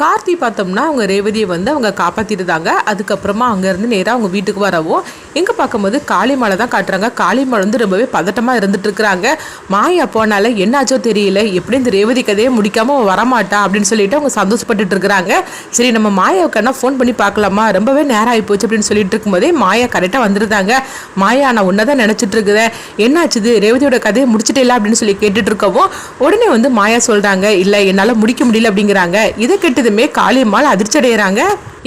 கார்த்தி பார்த்தோம்னா அவங்க ரேவதியை வந்து அவங்க காப்பாற்றிருந்தாங்க அதுக்கப்புறமா அங்கேருந்து நேராக அவங்க வீட்டுக்கு வரவும் எங்கே பார்க்கும்போது காளிமலை தான் காட்டுறாங்க. காளிமலை வந்து ரொம்பவே பதட்டமாக இருந்துட்டு இருக்கிறாங்க. மாயா போனால என்னாச்சோ தெரியல. எப்படி இந்த ரேவதி கதையை முடிக்காமல் வரமாட்டா அப்படின்னு சொல்லிட்டு அவங்க சந்தோஷப்பட்டுட்டு இருக்கிறாங்க. சரி நம்ம மாயாவுக்கான ஃபோன் பண்ணி பார்க்கலாமா? ரொம்பவே நேரம் ஆகி போச்சு அப்படின்னு சொல்லிட்டு இருக்கும்போதே மாயா கரெக்டாக வந்துருந்தாங்க. மாயா நான் ஒன்றை தான் நினச்சிட்டு இருக்குதேன் என்னாச்சுது ரேவதியோட கதையை முடிச்சிட்டே அப்படின்னு சொல்லி கேட்டுட்டு இருக்கவும் உடனே வந்து மாயா சொல்கிறாங்க இல்லை என்னால் முடிக்க முடியல அப்படிங்கிறாங்க. இதை கேட்டதுமே காளியம்மாள் அதிர்ச்சி அடைகிறாங்க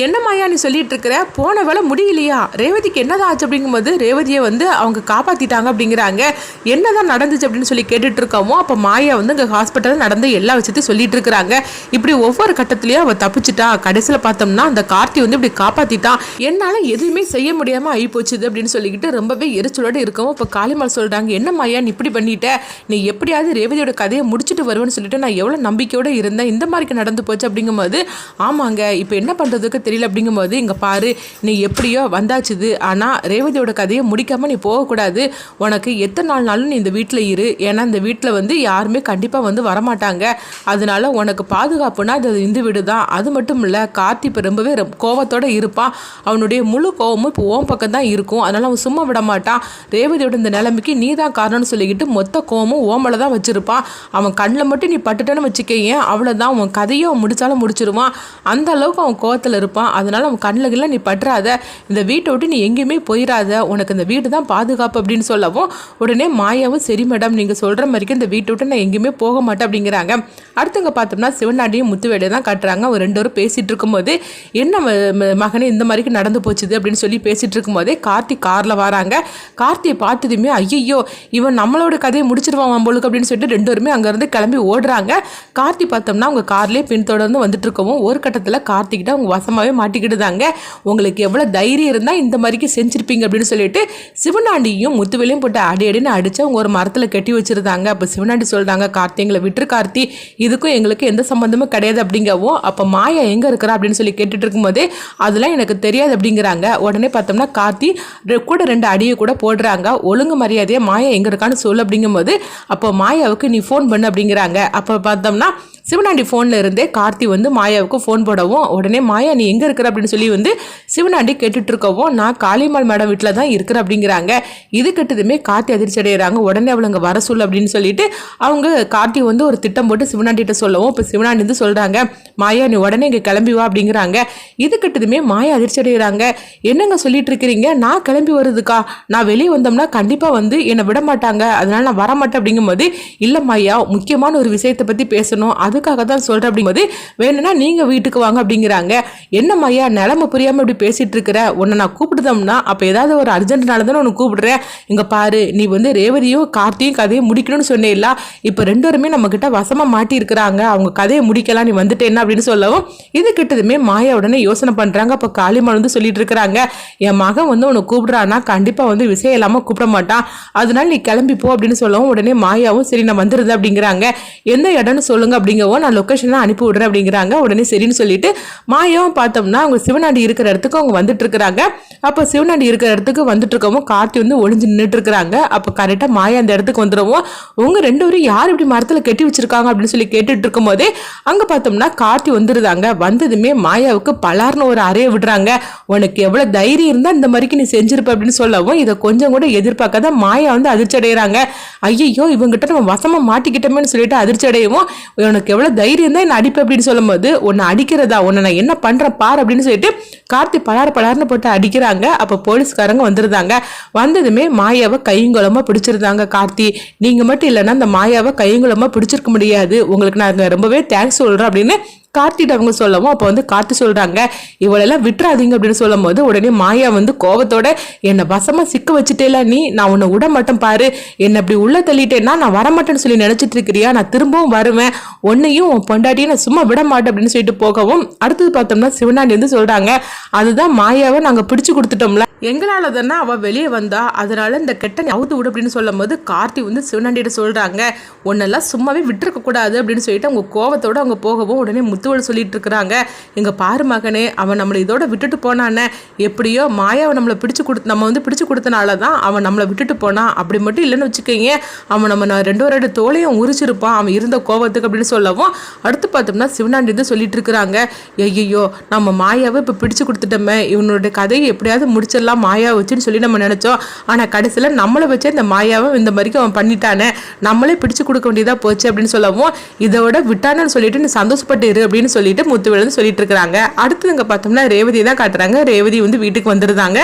என்ன மாயா நீ சொல்லிட்டு இருக்கிற? போன வேலை முடியலையா? ரேவதிக்கு என்னதான் ஆச்சு அப்படிங்கும்போது ரேவதியை வந்து அவங்க காப்பாற்றிட்டாங்க அப்படிங்கிறாங்க. என்னதான் நடந்துச்சு? அப்படின்னு சொல்லி கேட்டுட்டு இருக்கோமோ அப்போ மாயா வந்து இங்கே ஹாஸ்பிட்டலில் நடந்து எல்லா விஷயத்தையும் சொல்லிட்டு இருக்கிறாங்க. இப்படி ஒவ்வொரு கட்டத்துலயும் அவள் தப்பிச்சிட்டா. கடைசியில் பார்த்தோம்னா அந்த கார்த்தி வந்து இப்படி காப்பாற்றிட்டான் என்னால் எதுவுமே செய்ய முடியாமல் ஆகி போச்சுது அப்படின்னு சொல்லிக்கிட்டு ரொம்பவே எரிச்சலோட இருக்கவும் இப்போ காளிமால் சொல்கிறாங்க என்ன மாயா நீ இப்படி பண்ணிட்ட? நீ எப்படியாவது ரேவதியோட கதையை முடிச்சுட்டு வருவேன்னு சொல்லிட்டு நான் எவ்வளோ நம்பிக்கையோடு இருந்தேன். இந்த மாதிரி நடந்து போச்சு. அப்படிங்கும்போது ஆமாங்க இப்போ என்ன பண்ணுறதுக்கு தெரியல அப்படிங்கும்போது இங்கே பாரு நீ எப்படியோ வந்தாச்சுது. ஆனால் ரேவதியோட கதையை முடிக்காமல் நீ போகக்கூடாது. உனக்கு எத்தனை நாள் நாளும் நீ இந்த வீட்டில் இரு. ஏன்னா இந்த வீட்டில் வந்து யாருமே கண்டிப்பாக வந்து வரமாட்டாங்க. அதனால உனக்கு பாதுகாப்புனா அது இந்த வீடு தான் அது மட்டும் இல்லை கார்த்தி இப்போ ரொம்பவே கோவத்தோடு இருப்பான். அவனுடைய முழு கோவமும் இப்போ ஓம் பக்கம் தான் இருக்கும். அதனால் அவன் சும்மா விட மாட்டான். ரேவதியோட இந்த நிலைமைக்கு நீ தான் காரணம்னு சொல்லிக்கிட்டு மொத்த கோவமும் ஓமலை தான் வச்சுருப்பான். அவன் கண்ணில் மட்டும் நீ பட்டுட்டேன்னு வச்சுக்கேன் அவ்வளோதான் உன் கதையை அவன் முடித்தாலும் முடிச்சிருவான். அந்த அளவுக்கு அவன் கோவத்தில் இருப்பான். அதனால அவன் கண்ணில் நீ பற்றாத இந்த வீட்டை விட்டு நீ எங்கேயுமே போயிடாத உனக்கு இந்த வீடு தான் பாதுகாப்பு அப்படின்னு சொல்லவும் உடனே மாயாவும் சரி மேடம் நீங்கள் சொல்கிற மாதிரிக்கு இந்த வீட்டை விட்டு நான் எங்கேயுமே போக மாட்டேன் அப்படிங்கிறாங்க. அடுத்தவங்க பார்த்தோம்னா சிவனாண்டியும் முத்துவேலையும் தான் காட்டுறாங்க. அவங்க ரெண்டு பேரும் பேசிகிட்டு இருக்கும்போது என்ன மகனே இந்த மாதிரிக்கு நடந்து போச்சுது? அப்படின்னு சொல்லி பேசிகிட்டு இருக்கும்போதே கார்த்தி காரில் வராங்க. கார்த்தியை பார்த்ததுமே ஐயோ இவன் நம்மளோட கதையை முடிச்சிருவான் போலுக்கு அப்படின்னு சொல்லிட்டு ரெண்டு பேருமே அங்கேருந்து கிளம்பி ஓடுறாங்க. கார்த்தி பார்த்தோம்னா அவங்க கார்லேயே பின்தொடர்ந்து வந்துட்டு இருக்கவும் ஒரு கட்டத்தில் கார்த்திக்கிட்ட அவங்க வசமாகவே மாட்டிக்கிட்டுதாங்க உங்களுக்கு எவ்வளோ தைரியம் இருந்தால் இந்த மாதிரிக்கு செஞ்சுருப்பீங்க அப்படின்னு சொல்லிட்டு சிவனாண்டியும் முத்துவேலையும் போட்டு அடி அடின்னு அடித்து அவங்க ஒரு மரத்தில் கட்டி வச்சிருந்தாங்க. அப்போ சிவனாண்டி சொல்கிறாங்க கார்த்தி எங்களை விட்டுரு கார்த்தி இதுக்கும் எங்களுக்கு எந்த சம்மந்தமும் கிடையாது அப்படிங்கவும் அப்போ மாயா எங்கே இருக்கிறா அப்படின்னு சொல்லி கேட்டுட்டு இருக்கும்போது அதெல்லாம் எனக்கு தெரியாது அப்படிங்கிறாங்க. உடனே பார்த்தோம்னா கார்த்தி ரெ- கூட ரெண்டு அடியை கூட போடுறாங்க. ஒழுங்கு மரியாதையாக மாயா எங்கே இருக்கான்னு சொல்லு அப்படிங்கும்போது அப்போ மாயாவுக்கு நீ ஃபோன் பண்ணு அப்படிங்கிறாங்க. அப்போ பார்த்தோம்னா சிவனாண்டி ஃபோனில் இருந்தே கார்த்தி வந்து மாயாவுக்கு ஃபோன் போடவும் உடனே மாயா நீ எங்கே இருக்கிற அப்படின்னு சொல்லி வந்து சிவனாண்டி கேட்டுட்டு இருக்கவும் நான் காளிமால் மேடம் வீட்டில் தான் இருக்கிறேன் அப்படிங்கிறாங்க. இது கெட்டதுமே கார்த்தி அதிர்ச்சி அடைகிறாங்க உடனே அவளுங்க வர சொல்லு அப்படின்னு சொல்லிட்டு அவங்க கார்த்தி வந்து ஒரு திட்டம் போட்டு சிவனாண்டிகிட்ட சொல்லவும் இப்போ சிவனாண்டி வந்து சொல்கிறாங்க மாயா நீ உடனே இங்கே கிளம்பி வா அப்படிங்கிறாங்க. இது கெட்டதுமே மாயா அதிர்ச்சி அடைகிறாங்க என்னங்க சொல்லிட்டு இருக்கிறீங்க? நான் கிளம்பி வருதுக்கா நான் வெளியே வந்தோம்னா கண்டிப்பாக வந்து என்னை விட மாட்டாங்க. அதனால நான் வர மாட்டேன் அப்படிங்கும்போது இல்லை மாயா முக்கியமான ஒரு விஷயத்தை பற்றி பேசணும். அதுக்காக தான் சொல்கிறேன் அப்படிங்கும்போது வேணும்னா நீங்கள் வீட்டுக்கு வாங்க அப்படிங்கிறாங்க. என்ன மாயா நிலமை புரியாமல் இப்படி பேசிட்டு இருக்கிற உன்னை நான் கூப்பிடுதோம்னா அப்போ ஏதாவது ஒரு அர்ஜென்ட்னால தானே உன்னை கூப்பிடுறேன். இங்கே பாரு நீ வந்து ரேவதியும் கார்த்தியும் கதையை முடிக்கணும்னு சொன்னேல்ல இப்போ ரெண்டு பேருமே நம்ம கிட்ட வசமாக மாட்டியிருக்கிறாங்க. அவங்க கதையை முடிக்கலாம் நீ வந்துட்டேன்னா அப்படின்னு சொல்லவும் இது கிட்டதுமே மாயா உடனே யோசனை பண்ணுறாங்க அப்போ காளிமால் வந்து சொல்லிட்டு இருக்கிறாங்க என் மகன் வந்து உன்னை கூப்பிடுறான்னா கண்டிப்பாக வந்து விஷயம் இல்லாமல் கூப்பிட மாட்டான். அதனால நீ கிளம்பி போ அப்படின்னு சொல்லவும் உடனே மாயாவும் சரி நான் வந்துருது அப்படிங்கிறாங்க. எந்த இடம்னு சொல்லுங்க அப்படிங்கவும் நான் லொக்கேஷன்லாம் அனுப்பி விடுறேன் அப்படிங்கிறாங்க. உடனே சரின்னு சொல்லிட்டு மாயாவும் பார்த்தோம்னா அவங்க சிவனாண்டி இருக்கிற இடத்துக்கு அவங்க வந்துட்டு இருக்கிறாங்க. அப்போ சிவனாண்டி இருக்கிற இடத்துக்கு வந்துட்டு இருக்கவும் கார்த்தி வந்து ஒளிஞ்சு நின்றுட்டு இருக்கிறாங்க. அப்போ கரெக்டாக மாயா அந்த இடத்துக்கு வந்துடுவோம் உங்க ரெண்டு பேரும் யார் இப்படி மரத்தில் கெட்டி வச்சிருக்காங்க அப்படின்னு சொல்லி கேட்டுட்டு இருக்கும்போதே அங்கே பார்த்தோம்னா கார்த்தி வந்துருதாங்க. வந்ததுமே மாயாவுக்கு பலார்னு ஒரு அறையை விடுறாங்க. உனக்கு எவ்வளோ தைரியம் இருந்தால் இந்த மாதிரிக்கு நீ செஞ்சிருப்ப அப்படின்னு சொல்லவும் இதை கொஞ்சம் கூட எதிர்பார்க்காத மாயா வந்து அதிர்ச்சி அடைகிறாங்க ஐயோ இவங்கிட்ட நம்ம வசமாக மாட்டிக்கிட்டோமேன்னு சொல்லிட்டு அதிர்ச்சி அடையவும் உனக்கு எவ்வளோ தைரியம் தான் என்ன அடிப்பேன் அப்படின்னு சொல்லும்போது உன்னை அடிக்கிறதா உன்னை நான் என்ன பண்ணுறேன் பார் அப்படின்னு சொல்லிட்டு கார்த்தி பலார் பலார்னு போட்டு அடிக்கிறாங்க. அப்போ போலீஸ்காரங்க வந்துருந்தாங்க. வந்ததுமே மாயாவை கையுங்குளமாக பிடிச்சிருந்தாங்க கார்த்தி. நீங்கள் மட்டும் இல்லைன்னா அந்த மாயாவை கையுங்குளமாக பிடிச்சிருக்க முடியாது. உங்களுக்கு நான் ரொம்பவே தேங்க்ஸ் சொல்கிறேன் அப்படின்னு கார்த்திட்ட அவங்க சொல்லவும் அப்போ வந்து கார்த்தி சொல்கிறாங்க இவளெல்லாம் விட்டுறாதீங்க அப்படின்னு சொல்லும் போது உடனே மாயா வந்து கோவத்தோட என்னை வசமாக சிக்க வச்சுட்டேல நீ நான் உன்னை விட மாட்டேன் பாரு. என்னை அப்படி உள்ளே தள்ளிட்டேன்னா நான் வரமாட்டேன்னு சொல்லி நினச்சிட்டு இருக்கிறியா? நான் திரும்பவும் வருவேன். உன்னையும் உன் பொண்டாட்டியும் நான் சும்மா விட மாட்டேன் அப்படின்னு சொல்லிட்டு போகவும் அடுத்தது பார்த்தோம்னா சிவனாண்டி வந்து சொல்கிறாங்க அதுதான் மாயாவை நாங்கள் பிடிச்சு கொடுத்துட்டோம்ல. எங்களால் தானே அவள் வெளியே வந்தா அதனால இந்த கெட்ட அவுத்து விடு அப்படின்னு சொல்லும் போது கார்த்தி வந்து சிவனாண்டிகிட்ட சொல்கிறாங்க உன்னெல்லாம் சும்மாவே விட்டுருக்க கூடாது அப்படின்னு சொல்லிட்டு அவங்க கோவத்தோட அவங்க போகவும் உடனே முத்துவல் சொல்லிட்டு இருக்கிறாங்க இங்கே பாரு மகனே அவன் நம்மளை இதோட விட்டுட்டு போனானே. எப்படியோ மாயாவை நம்மளை பிடிச்சு கொடுத்து நம்ம வந்து பிடிச்சு கொடுத்தனால தான் அவன் நம்மளை விட்டுட்டு போனான் அப்படி மட்டும் இல்லைன்னு வச்சுக்கோங்க அவன் நம்ம நான் ரெண்டு ரெண்டு தோலையும் உரிச்சிருப்பான். அவன் இருந்த கோவத்துக்கு அப்படின்னு சொல்லவும் அடுத்து பார்த்தோம்னா சிவனாண்டி வந்து சொல்லிட்டு இருக்கிறாங்க ஐயோ நம்ம மாயாவை இப்போ பிடிச்சு கொடுத்துட்டோமே. இவனுடைய கதையை எப்படியாவது முடிச்சிடலாம் மாயா வச்சுன்னு சொல்லி நம்ம நினச்சோம். ஆனால் கடைசியில் நம்மளை வச்சே இந்த மாயாவை இந்த மாதிரிக்கு அவன் பண்ணிட்டானே. நம்மளே பிடிச்சு கொடுக்க வேண்டியதாக போச்சு அப்படின்னு சொல்லவும் இதோட விட்டானு சொல்லிட்டு நீ சந்தோஷப்பட்டு இரு அப்படின்னு சொல்லிட்டு முத்துவேலு சொல்லிட்டு இருக்கிறாங்க. அடுத்து பார்த்தோம்னா ரேவதி தான் காட்டுறாங்க. ரேவதி வந்து வீட்டுக்கு வந்துருந்தாங்க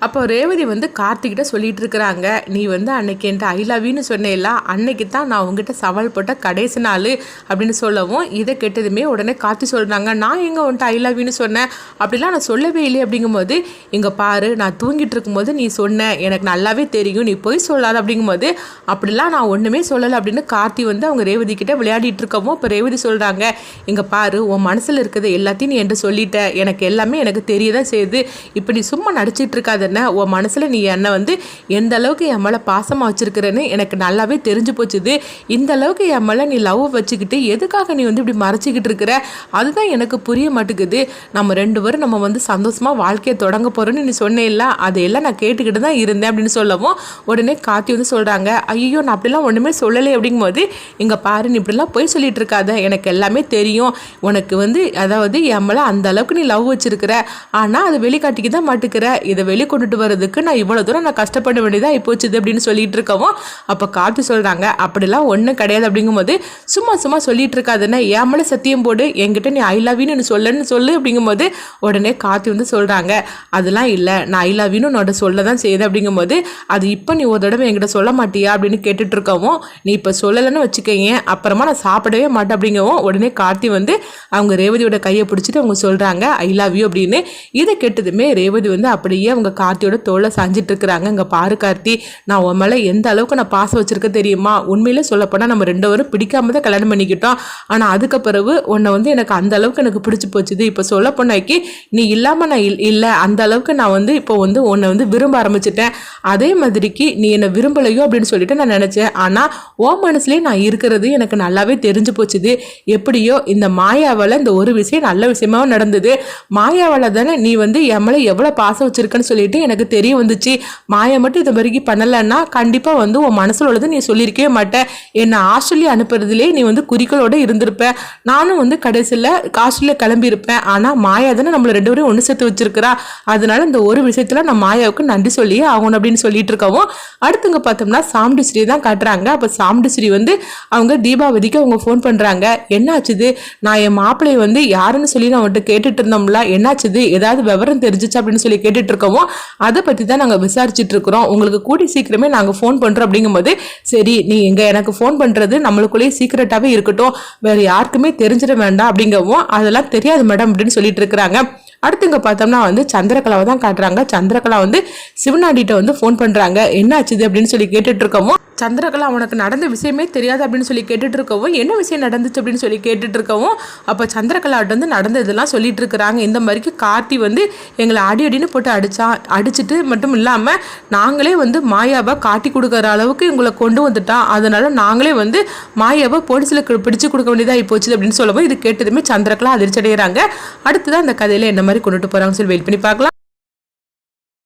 அப்போ ரேவதி வந்து கார்த்திகிட்ட சொல்லிட்டு இருக்கிறாங்க நீ வந்து அன்னைக்கு என்கிட்ட ஐ லவ் சொன்னேல்ல அன்னைக்கு தான் நான் உங்ககிட்ட சவால் போட்ட கடைசி நாள் அப்படின்னு சொல்லவும் இதை கெட்டதுமே உடனே கார்த்தி சொல்கிறாங்க நான் எங்கே உன்ட்ட ஐ சொன்னேன்? அப்படிலாம் நான் சொல்லவே இல்லை அப்படிங்கும்போது இங்கே பாரு நான் தூங்கிட்டு இருக்கும்போது நீ சொன்ன எனக்கு நல்லாவே தெரியும் நீ போய் சொல்லாத அப்படிங்கும்போது அப்படிலாம் நான் ஒன்றுமே சொல்லலை அப்படின்னு கார்த்தி வந்து அவங்க ரேவதி கிட்ட விளையாடிட்டு இருக்கவும் இப்போ ரேவதி சொல்கிறாங்க இங்கே பாரு உன் மனசில் இருக்கிறது எல்லாத்தையும் நீ என்கிட்ட சொல்லிட்ட எனக்கு எல்லாமே எனக்கு தெரியதான் செய்யுது இப்போ நீ சும்மா நடிச்சிட்டு இருக்காத என்ன உன் மனசில் நீ என்னை வந்து எந்த அளவுக்கு என் மேலே பாசமாக வச்சுருக்கிறேன்னு எனக்கு நல்லாவே தெரிஞ்சு போச்சுது. இந்த அளவுக்கு என் மேலே நீ லவ் வச்சுக்கிட்டு எதுக்காக நீ வந்து இப்படி மறைச்சிக்கிட்டு இருக்கிற? அதுதான் எனக்கு புரிய மாட்டேங்குது. நம்ம ரெண்டு பேரும் நம்ம வந்து சந்தோஷமாக வாழ்க்கையை தொடங்க போகிறோன்னு நீ சொன்னேன்ல அதையெல்லாம் நான் கேட்டுக்கிட்டு தான் இருந்தேன் அப்படின்னு சொல்லவும் உடனே காத்தி வந்து சொல்கிறாங்க ஐயோ நான் அப்படிலாம் ஒன்றுமே சொல்லலை அப்படிங்கும்போது இங்கே பாரு நீ இப்படிலாம் போய் சொல்லிட்டு இருக்காத. எனக்கு எல்லாமே தெரியும். உனக்கு வந்து அதாவது என் மேலே அந்த அளவுக்கு நீ லவ் வச்சிருக்கிற. ஆனால் அதை வெளிக்காட்டிக்கு தான் மாட்டுக்கிற. இதை வெளிக்கொண்டு கொண்டுட்டு வரதுக்கு நான் இவ்வளோ தூரம் நான் கஷ்டப்பட வேண்டியதாக போச்சுது அப்படின்னு சொல்லிட்டு இருக்கவும் அப்போ காத்து சொல்கிறாங்க அப்படிலாம் ஒன்றும் கிடையாது. அப்படிங்கும்போது சும்மா சும்மா சொல்லிட்டு இருக்காதுன்னா என் மேலே சத்தியம் போடு என்கிட்ட நீ ஐ லவ் யூன்னு சொல்லன்னு சொல்லு. அப்படிங்கும்போது உடனே காத்து வந்து சொல்கிறாங்க அதெல்லாம் இல்லை நான் ஐ லவ் யூன்னு உன்னோட சொல்ல தான் செய்யுது அப்படிங்கும்போது அது இப்போ நீ ஒரு தடவை என்கிட்ட சொல்ல மாட்டியா? அப்படின்னு கேட்டுட்டு இருக்கவும் நீ இப்போ சொல்லலைன்னு வச்சுக்கோங்க அப்புறமா நான் சாப்பிடவே மாட்டேன். அப்படிங்கவும் உடனே கார்த்தி வந்து அவங்க ரேவதியோட கையை பிடிச்சிட்டு அவங்க சொல்கிறாங்க ஐ லவ் யூ அப்படின்னு. இதை கேட்டதுமே ரேவதி வந்து அப்படியே அவங்க கார்த்தியோட தோலை சாஞ்சிட்டு இருக்கிறாங்க. இங்கே பாரு கார்த்தி நான் உன் மேலே எந்த அளவுக்கு நான் பாசம் வச்சிருக்க தெரியுமா? உண்மையிலே சொல்லப்போனால் நம்ம ரெண்டு பேரும் பிடிக்காம தான் கல்யாணம் பண்ணிக்கிட்டோம். ஆனால் அதுக்கு பிறகு உன்னை வந்து எனக்கு அந்த அளவுக்கு எனக்கு பிடிச்சி போச்சுது. இப்போ சொல்ல போனாக்கி நீ இல்லாமல் நான் இல்லை. அந்த அளவுக்கு நான் வந்து இப்போ வந்து உன்னை வந்து விரும்ப ஆரம்பிச்சிட்டேன். அதே மாதிரிக்கு நீ என்னை விரும்பலையோ அப்படின்னு சொல்லிட்டு நான் நினச்சேன். ஆனால் ஓ மனசுலேயே நான் இருக்கிறது எனக்கு நல்லாவே தெரிஞ்சு போச்சுது. எப்படியோ இந்த மாயாவால் இந்த ஒரு விஷயம் நல்ல விஷயமாவும் நடந்தது. மாயாவால் தானே நீ வந்து என் மேலே எவ்வளோ பாசம் வச்சிருக்கன்னு சொல்லிட்டு சொல்லிட்டு எனக்கு தெரிய வந்துச்சு. மாயா மட்டும் இது வரைக்கும் பண்ணலைன்னா கண்டிப்பாக வந்து உன் மனசில் உள்ளது நீ சொல்லியிருக்கவே மாட்டேன் என்னை ஆஸ்திரேலியா அனுப்புறதுலேயே நீ வந்து குறிக்கோளோடு இருந்திருப்ப. நானும் வந்து கடைசியில் ஆஸ்திரேலியா கிளம்பியிருப்பேன். ஆனால் மாயா தானே நம்மளை ரெண்டு பேரும் ஒன்று சேர்த்து வச்சிருக்கிறா. அதனால இந்த ஒரு விஷயத்தில் நான் மாயாவுக்கு நன்றி சொல்லியே ஆகணும் அப்படின்னு சொல்லிட்டு இருக்கவும் அடுத்துங்க பார்த்தோம்னா சாம்டுஸ்ரீ தான் காட்டுறாங்க. அப்போ சாம்டுஸ்ரீ வந்து அவங்க தீபாவளிக்கு அவங்க ஃபோன் பண்ணுறாங்க என்னாச்சுது நான் என் மாப்பிள்ளையை வந்து யாருன்னு சொல்லி நான் அவன்கிட்ட கேட்டுட்டு இருந்தோம்ல. என்னாச்சுது ஏதாவது விவரம் தெரிஞ்சிச்சு அப்படின்னு சொல்லி கேட்டுட்டு இருக்கவும் அதை பற்றி தான் நாங்கள் விசாரிச்சுட்டு இருக்கிறோம். உங்களுக்கு கூடி சீக்கிரமே நாங்கள் ஃபோன் பண்ணுறோம் அப்படிங்கும்போது சரி நீ இங்கே எனக்கு ஃபோன் பண்ணுறது நம்மளுக்குள்ளேயே சீக்கிரட்டாகவே இருக்கட்டும். வேறு யாருக்குமே தெரிஞ்சிட வேண்டாம் அப்படிங்கவும் அதெல்லாம் தெரியாது மேடம் அப்படின்னு சொல்லிட்டு இருக்கிறாங்க. அடுத்து இங்கே பார்த்தோம்னா வந்து சந்திரகலாவை தான் காட்டுறாங்க. சந்திரகலா வந்து சிவனாடிட்ட வந்து ஃபோன் பண்ணுறாங்க என்ன ஆச்சுது அப்படின்னு சொல்லி கேட்டுட்டு இருக்கோமோ சந்திரகலா உனக்கு நடந்த விஷயமே தெரியாது அப்படின்னு சொல்லி கேட்டுட்டு இருக்கவும் என்ன விஷயம் நடந்துச்சு அப்படின்னு சொல்லி கேட்டுட்டு இருக்கவும் அப்போ சந்திரகலாட்ட வந்து நடந்ததெல்லாம் சொல்லிட்டு இருக்கிறாங்க இந்த மாதிரிக்கு கார்த்தி வந்து எங்களை அடி அடின்னு போட்டு அடிச்சா அடிச்சுட்டு மட்டும் இல்லாமல் நாங்களே வந்து மாயாவை காட்டி கொடுக்குற அளவுக்கு எங்களை கொண்டு வந்துட்டான் அதனால நாங்களே வந்து மாயாவை போலீஸில் பிடிச்சு கொடுக்க வேண்டியதாக போச்சு அப்படின்னு சொல்லவும் இது கேட்டதுமே சந்திரகலா அதிர்ச்சி அடைகிறாங்க அடுத்ததான் அந்த கதையில் என்ன மாதிரி கொண்டுட்டு போகிறாங்கன்னு சொல்லி வெயிட் பண்ணி பார்க்கலாம்.